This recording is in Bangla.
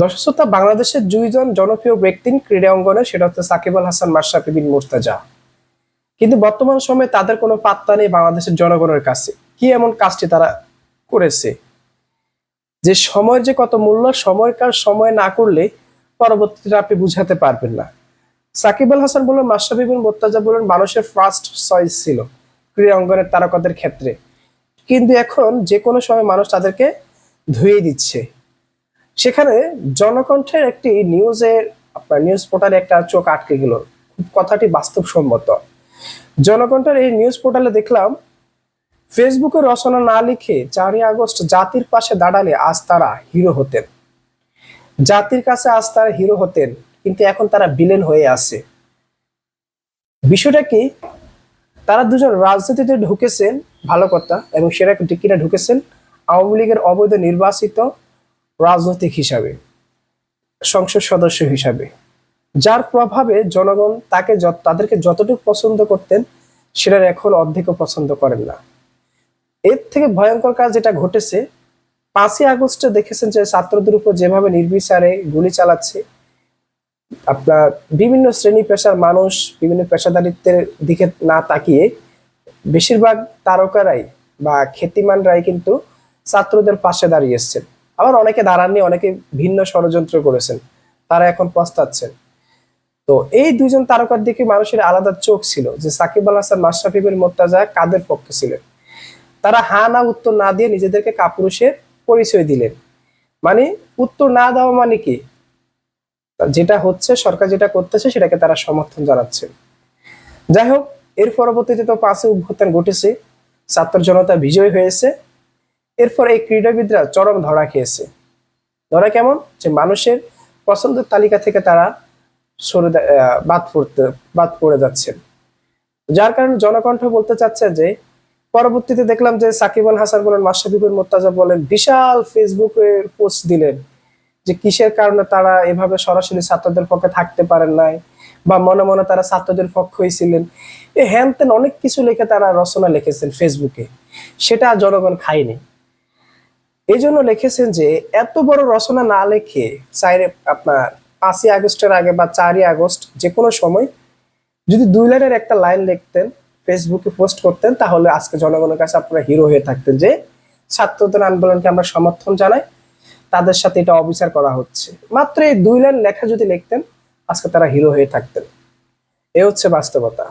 দর্শক শ্রোতা, বাংলাদেশের দুইজন জনপ্রিয় ব্যক্তি ক্রীড়া অঙ্গনে সেটা হচ্ছে সাকিব আল হাসান, মাশরাফি বিন মুর্তাজা। কিন্তু বর্তমান সময়ে তাদের কোনো পাত্তা নেই বাংলাদেশের জনগণের কাছে। কি এমন কাজটি তারা করেছে? যে সময়ের যে কত মূল্য সময়ের কাজ সময় না করলে পরবর্তীতে আপনি বুঝাতে পারবেন না। সাকিব আল হাসান বলেন, মাশরাফি বিন মুর্তাজা বলেন, মানুষের ফার্স্ট চয়েস ছিল ক্রীড়া অঙ্গনের তারকাদের ক্ষেত্রে। কিন্তু এখন যে কোনো সময় মানুষ তাদেরকে ধুয়ে দিচ্ছে। সেখানে জনকণ্ঠের একটি নিউজের আপনার নিউজ পোর্টালে একটা চোখ আটকে গেল। কথাটি বাস্তবসম্মত। জনকণ্ঠের এই নিউজ পোর্টালে দেখলাম ফেসবুকে রচনা না লিখে চারই আগস্ট জাতির পাশে দাঁড়ালে আজ তারা হিরো হতেন। জাতির কাছে আজ তারা হিরো হতেন, কিন্তু এখন তারা বিলেন হয়ে আছে। বিষয়টা কি? তারা দুজন রাজনীতিতে ঢুকেছেন, ভালো কথা, এবং সেটা কিনা ঢুকেছেন। আওয়ামী লীগের অবৈধ নির্বাচিত রাজনৈতিক হিসাবে, সংসদ সদস্য হিসাবে। যার প্রভাবে জনগণ তাকে তাদেরকে যতটুকু পছন্দ করতেন, সেটার এখন অর্ধেকও পছন্দ করেন না। এর থেকে ভয়ঙ্কর কাজ যেটা ঘটেছে, পাঁচই আগস্টে দেখেছেন যে ছাত্রদের উপর যেভাবে নির্বিচারে গুলি চালাচ্ছে, আপনার বিভিন্ন শ্রেণি পেশার মানুষ, বিভিন্ন পেশাদারিত্বের দিকে না তাকিয়ে, বেশিরভাগ তারকারাই বা খ্যাতিমানরাই কিন্তু ছাত্রদের পাশে দাঁড়িয়ে এসছেন। আবার অনেকে দাঁড়াননি, অনেকে ভিন্ন ষড়যন্ত্র করেছেন, তারা এখন পস্তাচ্ছেন। তো এই দুইজন তারকার দিকে মানুষের আলাদা চোখ ছিল যে সাকিব আল হাসান, মাশরাফি বিন মোর্তাজা কাদের পক্ষে ছিলেন? তারা হা না, উত্তর না দিয়ে নিজেদেরকে কাপুরুষের পরিচয় দিলেন। মানে উত্তর না দেওয়া মানে কি? যেটা হচ্ছে, সরকার যেটা করতেছে, সেটাকে তারা সমর্থন জানাচ্ছে। যাই হোক, এর পরবর্তীতে তো পাঁচে অভ্যুত্থান ঘটেছে, ছাত্র জনতা বিজয় হয়েছে। এরপর এই ক্রীড়াবিদরা চরম ধরা খেয়েছে। ধরা কেমন? যে মানুষের পছন্দের তালিকা থেকে তারা সরে বাদ পড়তে বাদ পড়ে যাচ্ছেন। যার কারণে জনকণ্ঠ বলতে চাচ্ছে যে, পরবর্তীতে দেখলাম যে সাকিব আল হাসান বলেন মাশরাফিবুল মোর্তাজা বলেন, বিশাল ফেসবুকে পোস্ট দিলেন যে কিসের কারণে তারা এভাবে সরাসরি ছাত্রদের পক্ষে থাকতে পারেন নাই বা মনে মনে তারা ছাত্রদের পক্ষই ছিলেন। এ হ্যান অনেক কিছু লিখে তারা রচনা লিখেছেন ফেসবুকে। সেটা জনগণ খায়নি। এই জন্য লিখেছেন যে, এত বড় রচনা না লিখে চাইরে আপনার পাঁচই আগস্টের আগে বা চারই আগস্ট যে কোনো সময় যদি দুই লাইনের একটা লাইন লিখতেন ফেসবুকে পোস্ট করতেন, তাহলে আজকে জনগণের কাছে আপনারা হিরো হয়ে থাকতেন যে, ছাত্রদের আন্দোলনকে আমরা সমর্থন জানাই, তাদের সাথে এটা অবিচার করা হচ্ছে। মাত্র এই দুই লাইন লেখা যদি লিখতেন, আজকে তারা হিরো হয়ে থাকতেন। এ হচ্ছে বাস্তবতা।